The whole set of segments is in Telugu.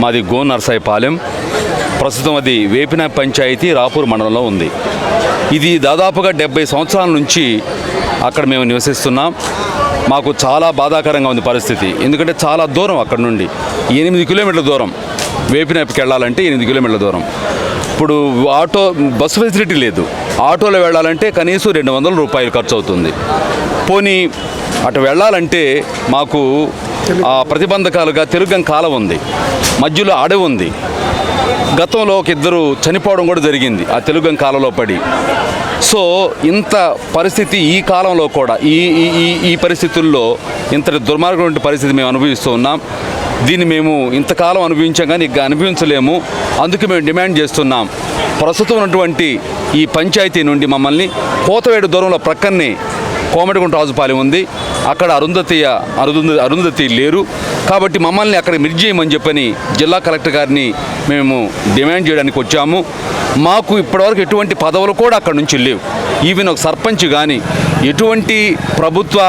మాది గో నర్సాయిపాలెం. ప్రస్తుతం అది వేపిన పంచాయతీ రాపూర్ మండలంలో ఉంది. ఇది దాదాపుగా డెబ్బై సంవత్సరాల నుంచి అక్కడ మేము నివసిస్తున్నాం. మాకు చాలా బాధాకరంగా ఉంది పరిస్థితి. ఎందుకంటే చాలా దూరం అక్కడ నుండి. ఎనిమిది కిలోమీటర్ల దూరం. వేపినప్పకి వెళ్ళాలంటే ఎనిమిది కిలోమీటర్ల దూరం. ఇప్పుడు ఆటో బస్సు ఫెసిలిటీ లేదు. ఆటోలో వెళ్ళాలంటే కనీసం రెండు వందల రూపాయలు ఖర్చు అవుతుంది. పోనీ అటు వెళ్ళాలంటే మాకు ఆ ప్రతిబంధకాలుగా తెలుగం కాలం ఉంది. మధ్యలో అడవి ఉంది. గతంలో ఒక ఇద్దరు చనిపోవడం కూడా జరిగింది. ఆ తెలుగం కాలంలో పడి. సో ఇంత పరిస్థితి ఈ కాలంలో కూడా ఈ ఈ ఈ- ఈ పరిస్థితుల్లో ఇంతటి దుర్మార్గమైన పరిస్థితి మేము అనుభవిస్తూ ఉన్నాం. దీన్ని మేము ఇంతకాలం అనుభవించాం కానీ ఇక అనుభవించలేము. అందుకే మేము డిమాండ్ చేస్తున్నాం. ప్రస్తుతం ఉన్నటువంటి ఈ పంచాయతీ నుండి మమ్మల్ని కోతవేడు దూరంలో ప్రక్కనే కోమటిగుంట రాజుపాలెం ఉంది. అక్కడ అరుంధతి అరుంధ అరుంధతి లేరు. కాబట్టి మమ్మల్ని అక్కడ మిర్జేయమని చెప్పని జిల్లా కలెక్టర్ గారిని మేము డిమాండ్ చేయడానికి వచ్చాము. మాకు ఇప్పటివరకు ఎటువంటి పదవులు కూడా అక్కడ నుంచి లేవు. ఈవెన్ ఒక సర్పంచ్ కానీ ఎటువంటి ప్రభుత్వ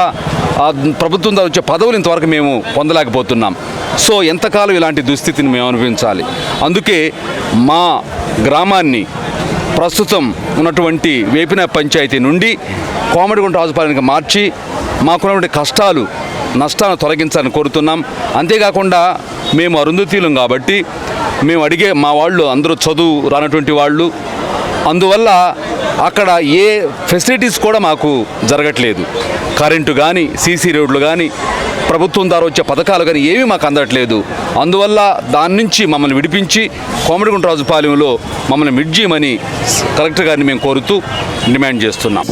ప్రభుత్వం ద్వారా వచ్చే పదవులు ఇంతవరకు మేము పొందలేకపోతున్నాం. సో ఎంతకాలం ఇలాంటి దుస్థితిని మేము అనుభవించాలి? అందుకే మా గ్రామాన్ని ప్రస్తుతం ఉన్నటువంటి వేపిన పంచాయతీ నుండి కోమడిగుంట రాజుపాలెనికి మార్చి మాకున్నటువంటి కష్టాలు నష్టాలను తొలగించాలని కోరుతున్నాం. అంతేకాకుండా మేము అరుంధతీలం కాబట్టి మేము అడిగే మా వాళ్ళు అందరూ చదువు రానటువంటి వాళ్ళు. అందువల్ల అక్కడ ఏ ఫెసిలిటీస్ కూడా మాకు జరగట్లేదు. కరెంటు కానీ సీసీ రోడ్లు కానీ ప్రభుత్వం ద్వారా వచ్చే పథకాలు కానీ ఏమీ మాకు అందట్లేదు. అందువల్ల దాని నుంచి మమ్మల్ని విడిపించి కోమడిగుంట రాజుపాలెంలో మమ్మల్ని మిడ్జీయమని కలెక్టర్ గారిని మేము కోరుతూ డిమాండ్ చేస్తున్నాం.